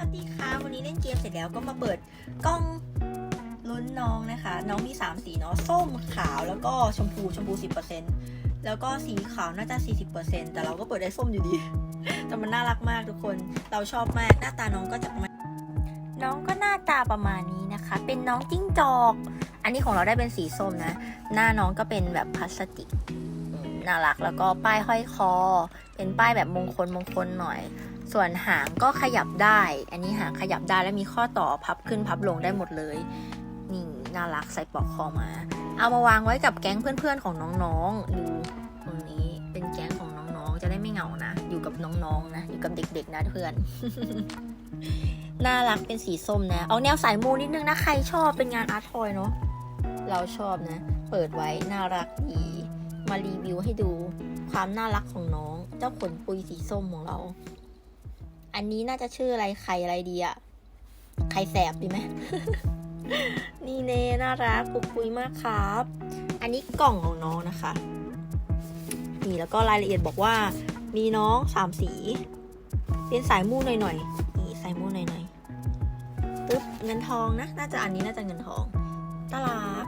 สวัสดีค่ะวันนี้เล่นเกมเสร็จแล้วก็มาเปิดกล้องลุ้นน้องนะคะ น้องมี 3 สีเนาะส้มขาวแล้วก็ชมพูชมพู 10%แล้วก็สีขาวน่าจะ 40%แต่เราก็เปิดได้ส้มอยู่ดี แต่มันน่ารักมากทุกคน เราชอบมากหน้าตาน้องก็จะประมาณน้องก็หน้าตาประมาณนี้นะคะ เป็นน้องจิ้งจอก อันนี้ของเราได้เป็นสีส้มนะ หน้าน้องก็เป็นแบบพลาสติกน่ารักแล้วก็ป้ายห้อยคอ เป็นป้ายแบบมงคลมงคลหน่อย ส่วนหางก็ขยับได้ อันนี้หางขยับได้แล้วมีข้อต่อพับขึ้นพับลงได้หมดเลย นี่น่ารักใส่ปลอกคอมา เอามาวางไว้กับแก๊งเพื่อนๆของน้องๆดูตรงนี้เป็นแก๊งของน้องๆ จะได้ไม่เหงานะ อยู่กับน้องๆนะ อยู่กับเด็กๆนะเพื่อน น่ารักเป็นสีส้มนะ เอาแนวสายมูนิดนึงนะ ใครชอบเป็นงานอาร์ตทอยเนาะ เราชอบนะ เปิดไว้น่ารักดี มารีวิวให้ดูความน่ารักของน้อง เจ้าขนปุยสีส้มของเรา อันนี้น่าจะชื่ออะไรไข่อะไรดีอะไข่แสบดีไหมนี่เน่น่ารักปุกปุยมากครับ อันนี้กล่องของน้องนะคะ นี่แล้วก็รายละเอียดบอกว่า มีน้องสามสีเป็นสายมู่หน่อยๆนี่สายมู่หน่อยๆปึ๊บเงินทองนะ น่าจะอันนี้น่าจะเงินทองน่ารัก